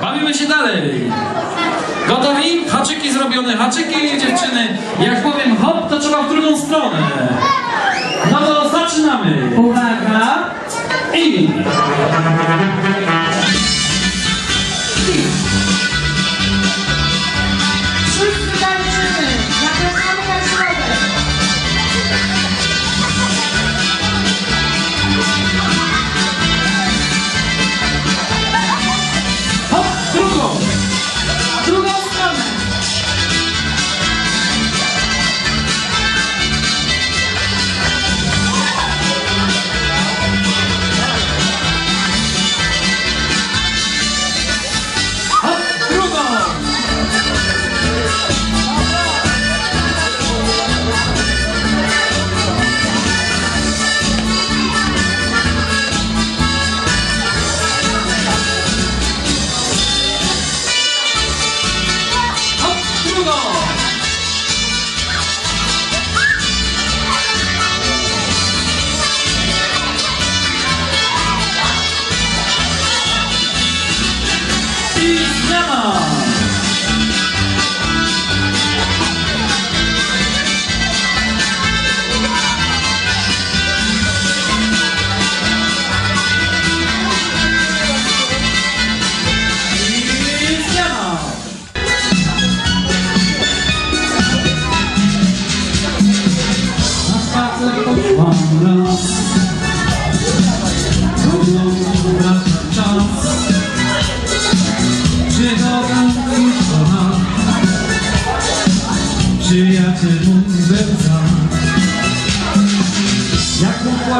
Bawimy się dalej. Gotowi? Haczyki zrobione, haczyki dziewczyny. Jak powiem hop, to trzeba w drugą stronę. No to zaczynamy. Uwaga! I...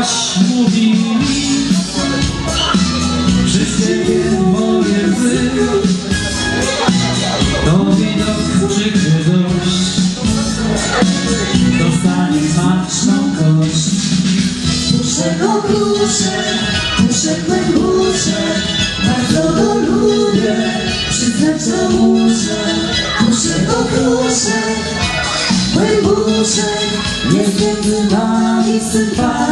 Mogłaś mówi mi Wszystkie moje łzy. To widok przykry dość Dostanie smaczną kość. Puszek o gruszek, puszek głębuszek, bardzo go lubię, przyznać to muszę. Puszek o gruszek, głębuszek, jest między nami sympatii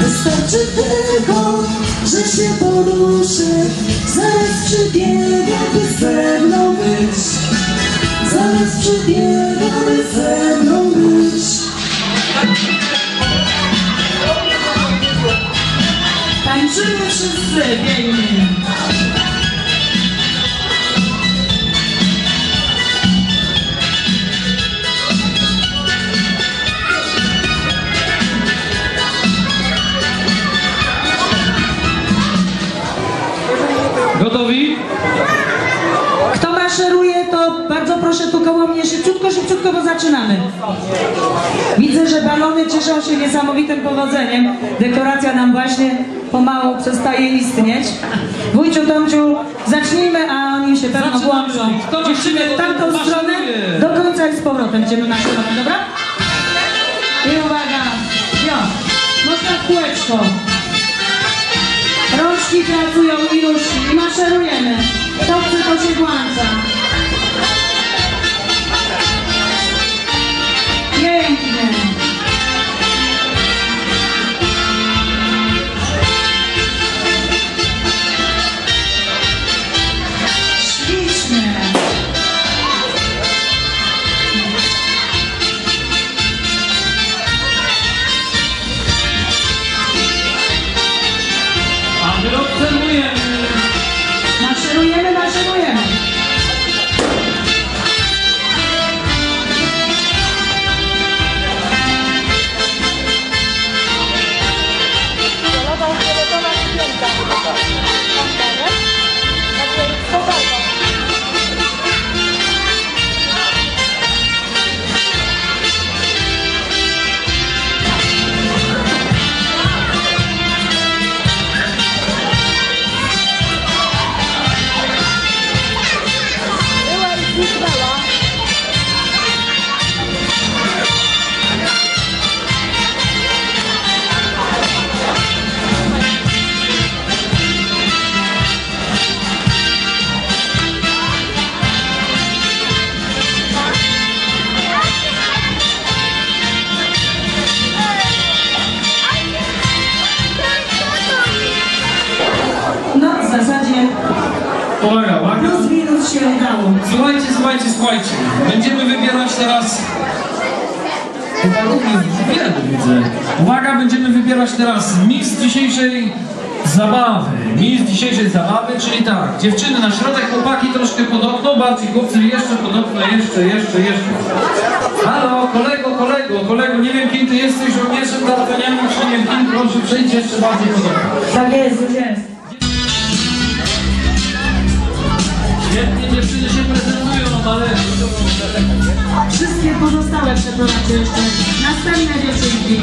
Wystarczy tylko, że się poruszę, zaraz przybiega, by ze mną być. Zaraz przybiega, by ze mną być. Tańczymy wszyscy pięknie! Kto maszeruje, to bardzo proszę tu koło mnie szybciutko, szybciutko, bo zaczynamy. Widzę, że balony cieszą się niesamowitym powodzeniem. Dekoracja nam właśnie pomału przestaje istnieć. Wujciu, Tomciu, zacznijmy, a oni się pewno włączą. Dziewczyny w tamtą stronę, do końca i z powrotem idziemy na środek, dobra? I uwaga, jo, można w kółeczko. Rączki pracują i już i maszerujemy. Kto chce, to się włącza. Się udało. Słuchajcie, słuchajcie, słuchajcie. Będziemy wybierać teraz. Chyba widzę. Uwaga, będziemy wybierać teraz mistrz dzisiejszej zabawy. Mistrz dzisiejszej zabawy, czyli tak, dziewczyny na środek, chłopaki troszkę pod okno, bardziej chłopcy jeszcze pod okno, jeszcze, jeszcze, jeszcze. Halo, kolego, kolego, kolego, nie wiem kim ty jesteś, żołnierzem D'Artagnanu, czy nie wiem kim, proszę przejdź jeszcze bardziej pod okno. Tak jest, już jest. Wszystkie pozostałe przeprowadźcie jeszcze. Następne dziewczynki.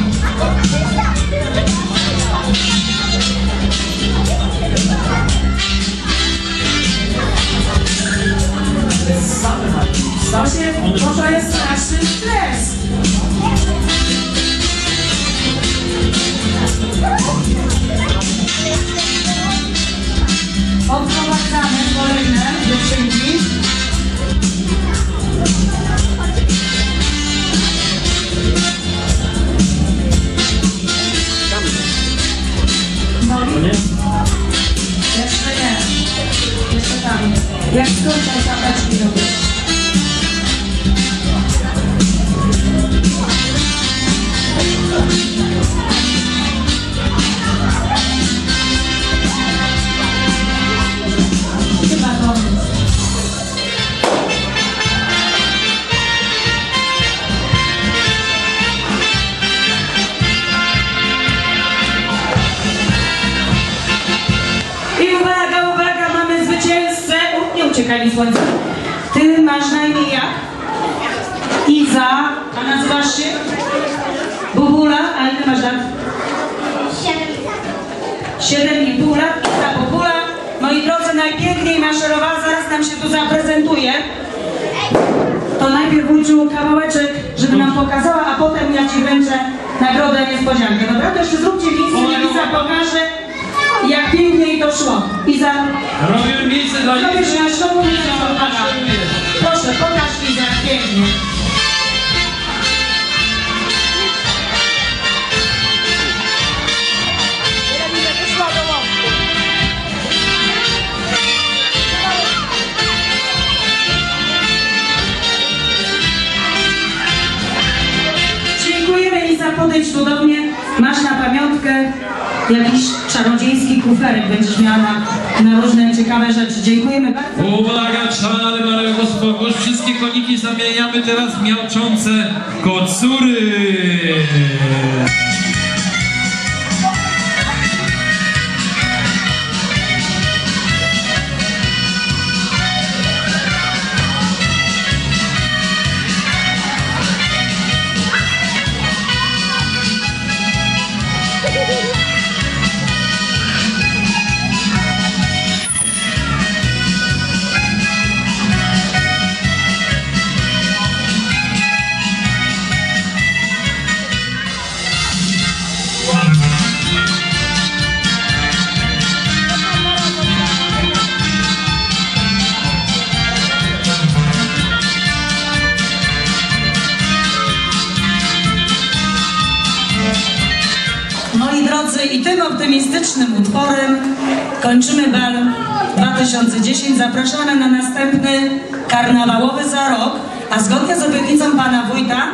Jak skończę, to dać robić. Ty masz na imię jak? Iza. A nazywasz się? Bubula. A ile masz lat? Siedem i pół lat. Iza Bubula. Moi drodzy, najpiękniej maszerowała. Zaraz nam się tu zaprezentuje. To najpierw włóczył kawałeczek, żeby nam pokazała, a potem ja ci wręczę nagrodę niespodziankę. Dobra, pięknie to szło. Iza, Robimy miejsce dla robisz Izy. na szkołę. Proszę, pokaż Iza, pięknie. Dziękujemy Iza, podejdź tu do mnie. Masz na pamiątkę jakiś czarodziejski kuferek, będziesz miała na, na różne ciekawe rzeczy. Dziękujemy bardzo. Uwaga, czale Mario Gospodarz, wszystkie koniki zamieniamy teraz w miałczące kocury. Moi drodzy, i tym optymistycznym utworem kończymy bal 2010. Zapraszamy na następny karnawałowy za rok, a zgodnie z obietnicą pana wójta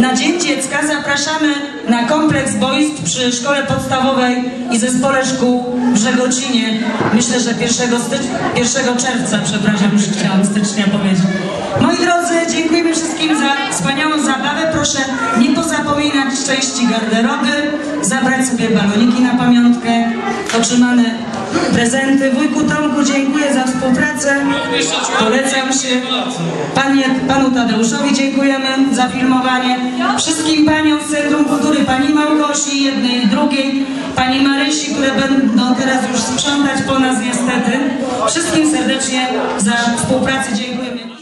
na Dzień Dziecka zapraszamy na kompleks boisk przy szkole podstawowej i zespole szkół w Żegocinie. Myślę, że 1, stycz- 1 czerwca, przepraszam, już chciałam stycznia powiedzieć. Moi drodzy, dziękujemy wszystkim za wspaniałą zabawę. Proszę nie pozapominać części garderoby, zabrać sobie baloniki na pamiątkę, otrzymane prezenty. Wujku Tomku, dziękuję za współpracę. Polecam się. Panie, panu Tadeuszowi dziękujemy za filmowanie. Wszystkim paniom z Centrum Kultury, pani Małgosi, jednej drugiej, pani Marysi, które będą teraz już sprzątać po nas niestety. Wszystkim serdecznie za współpracę dziękujemy.